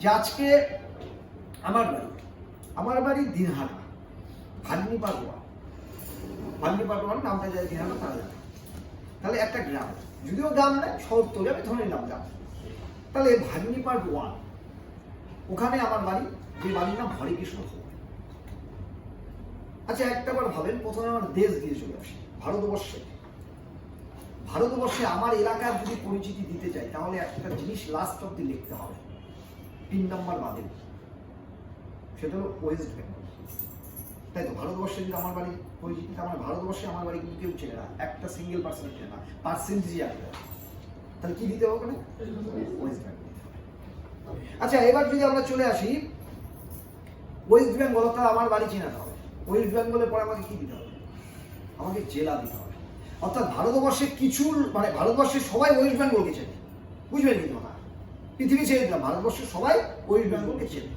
যে আজকে আমার বাড়ি আমার বাড়ি দিনহাটা ভাগ্নি পাটোয়া ভাগ্নি পাটোয়ার নামটা যায় দিনহাটা, তারা জানে। তাহলে একটা গ্রাম, যদিও গ্রাম নয়, শহর তো যাবে ধরে নিলাম গ্রাম। তাহলে ভাগ্নি পার্ট ওয়ান ওখানে আমার বাড়ি, যে বাড়ির নাম হরিকৃষ্ণ আচ্ছা একটা বার ভাবেন, প্রথমে আমার দেশ দিয়ে চলে আসি ভারতবর্ষে। ভারতবর্ষে আমার এলাকার যদি পরিচিতি দিতে চাই, তাহলে একটা জিনিস লাস্ট অব্দি লিখতে হবে। তিন নম্বর বাদে। সেটা হলো ওয়েস্ট বেঙ্গল তাই তো, ভারতবর্ষে যদি আমার বাড়ি পরিচিতি আমার ভারতবর্ষে আমার বাড়ি কিন্তু কেউ চেনে না। একটা সিঙ্গেল পার্সেন্ট চেনে না। পার্সেন্টেজই আছে তাহলে কি দিতে হবে ওখানে? ওয়েস্ট বেঙ্গল আচ্ছা এবার যদি আমরা চলে আসি ওয়েস্ট বেঙ্গল অর্থাৎ আমার বাড়ি চেনাতে হবে। ওয়েস্ট বেঙ্গলের পরে আমাকে কি দিতে হবে? আমাকে জেলা দিতে হবে। অর্থাৎ ভারতবর্ষে কিছু মানে ভারতবর্ষের সবাই ওয়েস্ট বেঙ্গলকে চেনে। বুঝবেন কিন্তু পৃথিবী ছেড়ে দিলাম ভারতবর্ষের সবাই ওয়েস্ট বেঙ্গলকে চেনে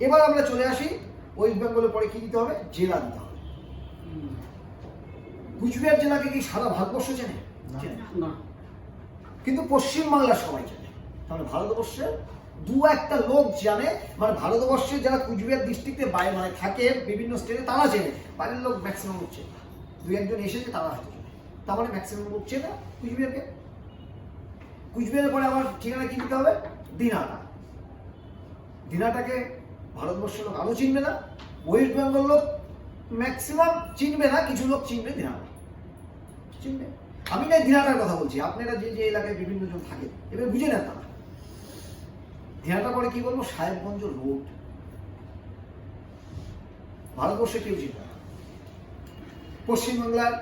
এবার আমরা চলে আসি ওয়েস্ট বেঙ্গলের পরে কি দিতে হবে? জেলা দিতে হবে। কুচবিহার জেলাকে কি সারা ভারতবর্ষ চেনে? চেনে। না। না কিন্তু পশ্চিমবাংলার সবাই জানে তাহলে ভারতবর্ষের দু একটা লোক জানে মানে ভারতবর্ষের যারা কুচবিহার ডিস্ট্রিক্টে বাইরে মানে থাকে বিভিন্ন স্টেটে তারা চেনে। বাইরের লোক ম্যাক্সিমাম চেনে। দু একজন এসেছে তারা হয়তো চেনে। তার মানে ম্যাক্সিমাম লোক চেনে কুচবিহারকে। কুচবিহারের পরে আমার ঠিকানা কি দিতে হবে? দিনাটা দিনাটাকে ভারতবর্ষের লোক আরও চিনবে না, ওয়েস্ট বেঙ্গল লোক ম্যাক্সিমাম চিনবে না, কিছু লোক চিনবে দিনাটা চিনবে। আমি না দিনাটার কথা বলছি, আপনারা যে যে এলাকায় বিভিন্ন জন থাকে, এবার বুঝে নেন তারা। দিনাটা পরে কি বলব? সাহেবগঞ্জ রোড। ভারতবর্ষে কেউ চিনবে না। পশ্চিমবাংলার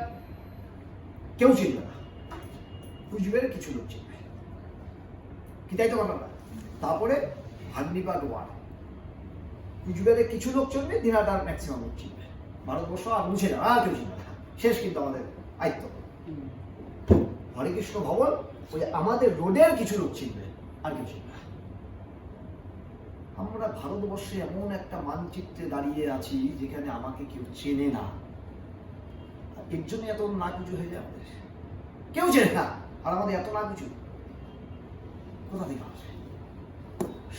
কেউ চিনবে না। কুচবিহারের কিছু লোক চিনবে। কি তাই তো ঘটনা তারপরে ভাগ্নিপাট ওয়ার্ড। কুচবিহারের কিছু লোক চলবে দিনাটার ম্যাক্সিমাম লোক চিনবে। ভারতবর্ষ আর মুছে না, আর কেউ না। শেষ কিন্তু আমাদের আয়ত্ত। হরেকৃষ্ণ ভবন, ওই আমাদের রোডের কিছু লোক চিনবে, আর কেউ না। আমরা ভারতবর্ষে এমন একটা মানচিত্রে দাঁড়িয়ে আছি, যেখানে আমাকে কেউ চেনে না। এর জন্য এত না কিছু হয়ে যায় আমাদের কেউ চেনে না, আর আমাদের এত না কিছু কোথা থেকে আসে?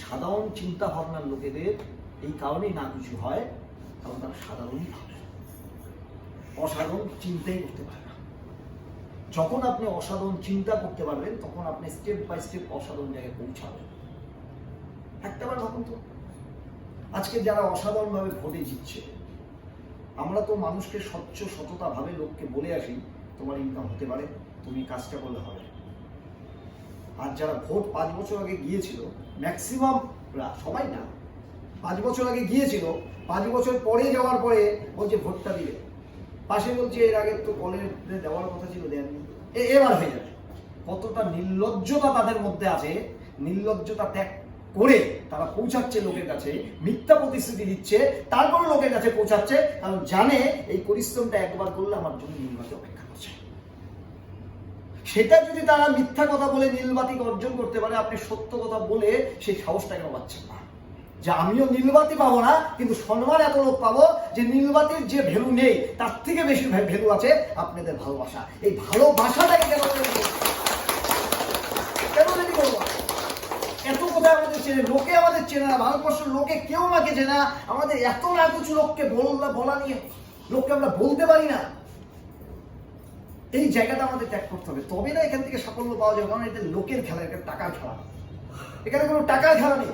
সাধারণ চিন্তা ভাবনার লোকেদের এই কারণেই না কিছু হয়, কারণ তারা সাধারণই ভাবে। অসাধারণ চিন্তাই করতে পারে না। যখন আপনি অসাধারণ চিন্তা করতে পারবেন, তখন আপনি স্টেপ বাই স্টেপ অসাধারণ জায়গায় পৌঁছাবেন। একটাবার ভাবুন তো। আজকে যারা অসাধারণভাবে ভোটে জিতছে, আমরা তো মানুষকে স্বচ্ছ, সততা ভাবে লোককে বলে আসি, তোমার ইনকাম হতে পারে, তুমি কাজটা করলে হবে। আর যারা ভোট পাঁচ বছর আগে গিয়েছিল ম্যাক্সিমাম সবাই না, পাঁচ বছর আগে গিয়েছিল, পাঁচ বছর পরে যাওয়ার পরে বলছে ভোটটা দিবে। পাশে বলছে এর আগে তো কলের দেওয়ার কথা ছিল দেননি এবার হয়ে যাবে। কতটা নির্লজ্জতা তাদের মধ্যে আছে, নির্লজ্জতা ত্যাগ করে তারা পৌঁছাচ্ছে লোকের কাছে, মিথ্যা প্রতিশ্রুতি দিচ্ছে তারপর লোকের কাছে পৌঁছাচ্ছে, কারণ জানে এই পরিশ্রমটা একবার করলে আমার জন্য নির্বাচন সেটা যদি তারা মিথ্যা কথা বলে নীলবাতি অর্জন করতে পারে, আপনি সত্য কথা বলে সেই সাহসটা কেন পাচ্ছেন না। যে আমিও নীলবাতি পাবো না, কিন্তু সম্মান এত লোক পাবো যে নীলবাতির যে ভ্যালু নেই, তার থেকে বেশি ভ্যালু আছে আপনাদের ভালোবাসা। এই ভালোবাসাটাকে কেন এত কোথায় আমাদের চেনে, লোকে আমাদের চেনে না, ভারতবর্ষের লোকে কেউ আমাকে চেনে না। আমাদের এত না কিছু লোককে বলা নিয়ে লোককে আমরা বলতে পারি না। এই জায়গাটা আমাদের ত্যাগ করতে হবে। তবে না এখান থেকে সাফল্য পাওয়া যাবে, কারণ এটা লোকের খেলা এটা টাকার খেলা। এখানে কোনো টাকার খেলা নেই।